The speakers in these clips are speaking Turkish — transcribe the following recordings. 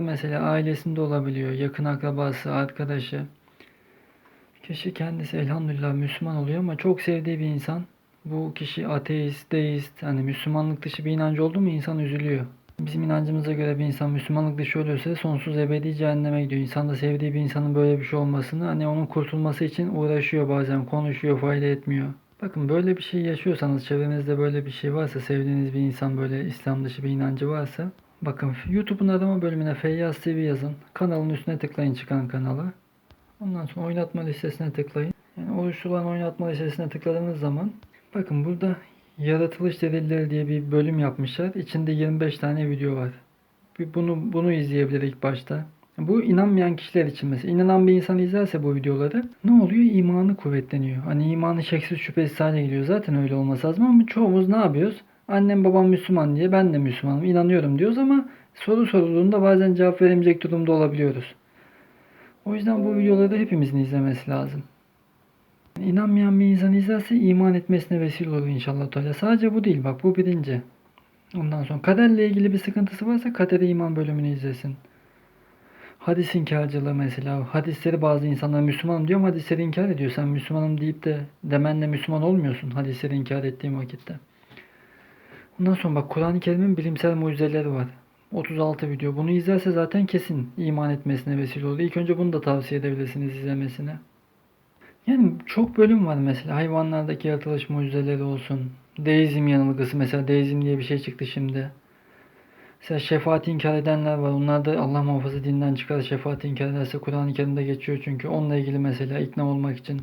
Mesela ailesinde olabiliyor, yakın akrabası, arkadaşı. Kişi kendisi elhamdülillah Müslüman oluyor ama çok sevdiği bir insan bu kişi ateist, deist, hani Müslümanlık dışı bir inancı oldu mu insan üzülüyor. Bizim inancımıza göre bir insan Müslümanlık dışı ölürse sonsuz ebedi cehenneme gidiyor. İnsan da sevdiği bir insanın böyle bir şey olmasını hani onun kurtulması için uğraşıyor bazen konuşuyor fayda etmiyor. Bakın böyle bir şey yaşıyorsanız çevrenizde böyle bir şey varsa sevdiğiniz bir insan böyle İslam dışı bir inancı varsa bakın YouTube'un arama bölümüne Feyyaz TV yazın. Kanalın üstüne tıklayın çıkan kanala. Ondan sonra oynatma listesine tıklayın. Yani oluşturulan oynatma listesine tıkladığınız zaman bakın burada yaratılış delilleri diye bir bölüm yapmışlar. İçinde 25 tane video var. Bunu bunu izleyebilir ilk başta. Bu inanmayan kişiler için mesela. inanan bir insan izlerse bu videoları ne oluyor? İmanı kuvvetleniyor. Hani imanı şeksiz şüphesiz hale geliyor. Zaten öyle olması lazım ama çoğumuz ne yapıyoruz? Annem babam Müslüman diye ben de Müslümanım, inanıyorum diyoruz ama soru sorulduğunda bazen cevap veremeyecek durumda olabiliyoruz. O yüzden bu videoları hepimizin izlemesi lazım. İnanmayan bir insan izlerse iman etmesine vesile olur inşallah. Teala. Sadece bu değil bak bu birinci. Ondan sonra kaderle ilgili bir sıkıntısı varsa kadere iman bölümünü izlesin. Hadis inkarcılığı mesela. Hadisleri bazı insanlar Müslümanım diyor ama hadisleri inkar ediyor. Sen Müslümanım deyip de demenle Müslüman olmuyorsun hadisleri inkar ettiğin vakitte. Ondan sonra bak Kur'an-ı Kerim'in bilimsel mucizeleri var. 36 video. Bunu izlerse zaten kesin iman etmesine vesile olur. İlk önce bunu da tavsiye edebilirsiniz izlemesine. Yani çok bölüm var mesela. Hayvanlardaki yaratılış mucizeleri olsun. Deizm yanılgısı mesela. Deizm diye bir şey çıktı şimdi. Mesela şefaati inkar edenler var. Onlar da Allah muhafaza dinden çıkar. Şefaati inkar ederse Kur'an-ı Kerim'de geçiyor çünkü. Onunla ilgili mesela ikna olmak için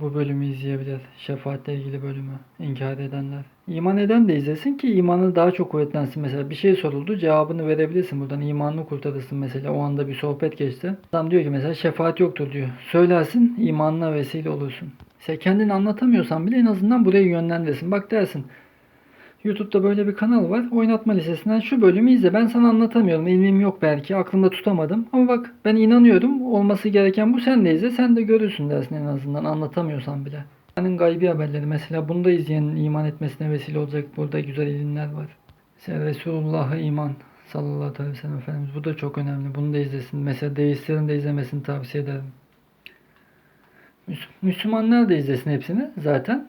bu bölümü izleyebilir. Şefaatle ilgili bölümü. inkar edenler. İman eden de izlesin ki imanı daha çok kuvvetlensin. Mesela bir şey soruldu cevabını verebilirsin. Buradan imanını kurtarırsın mesela. O anda bir sohbet geçti. Adam diyor ki mesela şefaat yoktur diyor. Söylersin imanına vesile olursun. Sen kendini anlatamıyorsan bile en azından buraya yönlendirsin. Bak dersin. YouTube'da böyle bir kanal var. Oynatma listesinden şu bölümü izle. Ben sana anlatamıyorum. İlmim yok belki. Aklımda tutamadım. Ama bak ben inanıyorum. Olması gereken bu. Sen de izle. Sen de görürsün dersin en azından. Anlatamıyorsan bile. Senin gaybi haberleri. Mesela bunu da izleyenin iman etmesine vesile olacak. Burada güzel ilimler var. Mesela Resulullah'a iman. Sallallahu aleyhi ve sellem Efendimiz. Bu da çok önemli. Bunu da izlesin. Mesela deistlerin de izlemesini tavsiye ederim. Müs- Müslümanlar da izlesin hepsini zaten.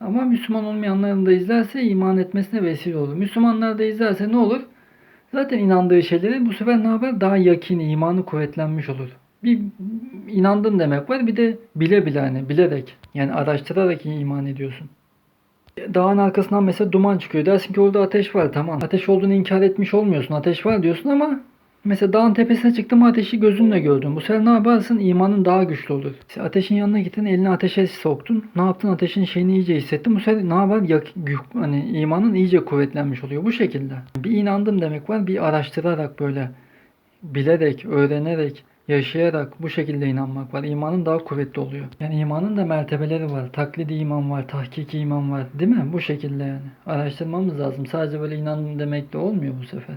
Ama Müslüman olmayanların da izlerse iman etmesine vesile olur. Müslümanlar da izlerse ne olur? Zaten inandığı şeyleri bu sefer ne yapar? Daha yakini, imanı kuvvetlenmiş olur. Bir inandın demek var. Bir de bile bile hani bilerek. Yani araştırarak iman ediyorsun. Dağın arkasından mesela duman çıkıyor. Dersin ki orada ateş var tamam. Ateş olduğunu inkar etmiş olmuyorsun. Ateş var diyorsun ama mesela dağın tepesine çıktın mı ateşi gözünle gördün. Bu sefer ne yaparsın? İmanın daha güçlü olur. İşte ateşin yanına gittin elini ateşe soktun. Ne yaptın? Ateşin şeyini iyice hissettin. Bu sefer ne yapar? Yak, hani imanın iyice kuvvetlenmiş oluyor. Bu şekilde. Bir inandım demek var. Bir araştırarak böyle bilerek, öğrenerek, yaşayarak bu şekilde inanmak var. İmanın daha kuvvetli oluyor. Yani imanın da mertebeleri var. Taklidi iman var, tahkiki iman var. Değil mi? Bu şekilde yani. Araştırmamız lazım. Sadece böyle inandım demek de olmuyor bu sefer.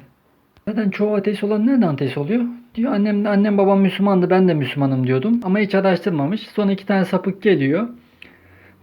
Zaten çoğu ateist olan nereden ateist oluyor? Diyor annem, annem babam Müslümandı ben de Müslümanım diyordum. Ama hiç araştırmamış. Sonra iki tane sapık geliyor.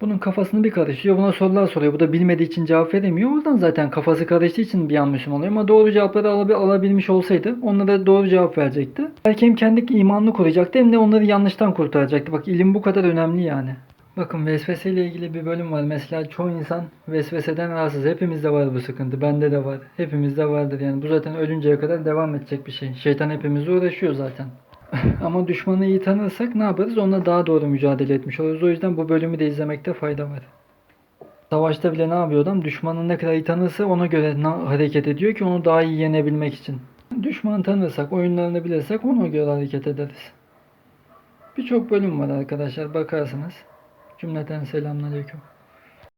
Bunun kafasını bir karıştırıyor. Buna sorular soruyor. Bu da bilmediği için cevap veremiyor. Oradan zaten kafası karıştığı için bir an Müslüman oluyor. Ama doğru cevapları alabi- alabilmiş olsaydı onlara doğru cevap verecekti. Belki hem kendi imanını koruyacaktı hem de onları yanlıştan kurtaracaktı. Bak ilim bu kadar önemli yani. Bakın vesvese ile ilgili bir bölüm var. Mesela çoğu insan vesveseden rahatsız. Hepimizde var bu sıkıntı. Bende de var. Hepimizde vardır yani. Bu zaten ölünceye kadar devam edecek bir şey. Şeytan hepimizle uğraşıyor zaten. Ama düşmanı iyi tanırsak ne yaparız? Onunla daha doğru mücadele etmiş oluruz. O yüzden bu bölümü de izlemekte fayda var. Savaşta bile ne yapıyor adam? Düşmanı ne kadar iyi tanırsa ona göre hareket ediyor ki onu daha iyi yenebilmek için. Düşmanı tanırsak, oyunlarını bilirsek ona göre hareket ederiz. Birçok bölüm var arkadaşlar bakarsınız. Cümleten selamünaleyküm.